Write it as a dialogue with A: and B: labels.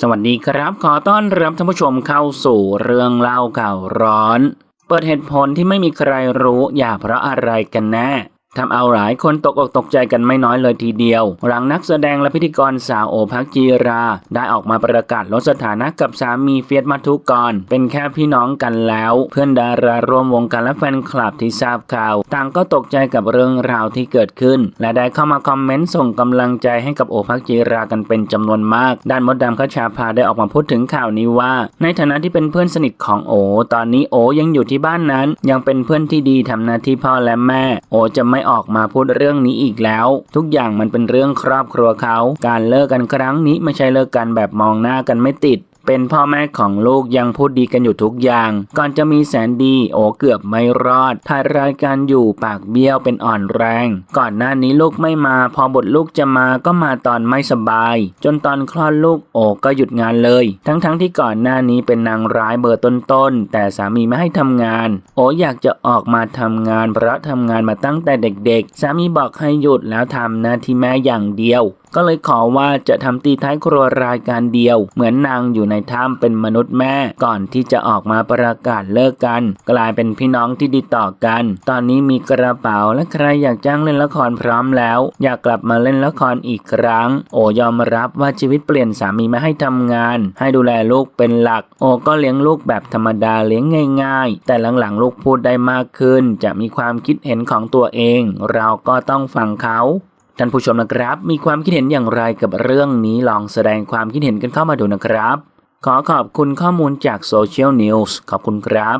A: สวัสดีครับ ขอต้อนรับท่านผู้ชมเข้าสู่เรื่องเล่าข่าวร้อน เปิดเหตุผลที่ไม่มีใครรู้อย่าเพราะอะไรกันแน่ ทำเอาหลายคนตกอกตกใจกันไม่น้อยเลยทีเดียว หลังนักแสดงและพิธีกรสาวโอภักจีรา ได้ออกมาประกาศลดสถานะกับสามีเฟียสมัทุกร เป็นแค่พี่น้องกันแล้ว เพื่อนดาราร่วมวงการและแฟนคลับที่ทราบข่าว ต่างก็ตกใจกับเรื่องราวที่เกิดขึ้น และได้เข้ามาคอมเมนต์ส่งกำลังใจให้กับโอภักจีรากันเป็นจำนวนมาก ด้านมดดำขชาพาได้ออกมาพูดถึงข่าวนี้ว่า ในฐานะที่เป็นเพื่อนสนิทของโอ ตอนนี้โอยังอยู่ที่บ้านนั้น ยังเป็นเพื่อนที่ดีทำหน้าที่พ่อและแม่ โอจะไม่ออกมาพูดเรื่องนี้อีกแล้ว ทุกอย่างมันเป็นเรื่องครอบครัวเขา การเลิกกันครั้งนี้ไม่ใช่เลิกกันแบบมองหน้ากันไม่ติด เป็นพ่อแม่ของลูกยังพูดดีกันอยู่ทุกอย่าง ก่อนจะมีแสนดี โอเกือบไม่รอดถ่ายรายการอยู่ปากเบี้ยวเป็นอ่อนแรง ก่อนหน้านี้ลูกไม่มาพอบทลูกจะมาก็มาตอนไม่สบาย จนตอนคลอดลูกโอก็หยุดงานเลย ทั้งๆทที่ก่อนหน้านี้เป็นนางร้ายเบอร์ต้นๆแต่สามีไม่ให้ทำงาน โออยากจะออกมาทำงานเพราะทำงานมาตั้งแต่เด็กๆ สามีบอกให้หยุดแล้วทำหน้าที่แม่อย่างเดียว ก็เลยขอว่าจะทำตีท้ายครัวรายการเดียว เหมือนนางอยู่ในถ้ำเป็นมนุษย์แม่ก่อนที่จะออกมาประกาศเลิกกัน กลายเป็นพี่น้องที่ดีต่อกัน ตอนนี้มีกระเป๋าและใครอยากจ้างเล่นละครพร้อมแล้ว อยากกลับมาเล่นละครอีกครั้ง โอยอมรับว่าชีวิตเปลี่ยนสามีไม่ให้ทำงาน ให้ดูแลลูกเป็นหลัก โอก็เลี้ยงลูกแบบธรรมดาเลี้ยงง่าย ๆ แต่หลังๆลูกพูดได้มากขึ้น จะมีความคิดเห็นของตัวเอง เราก็ต้องฟังเขาท่านผู้ชมนะครับ มีความคิดเห็นอย่างไรกับเรื่องนี้ลองแสดงความคิดเห็นกันเข้ามาดูนะครับ ขอขอบคุณข้อมูลจากโซเชียลนิวส์ขอบคุณครับ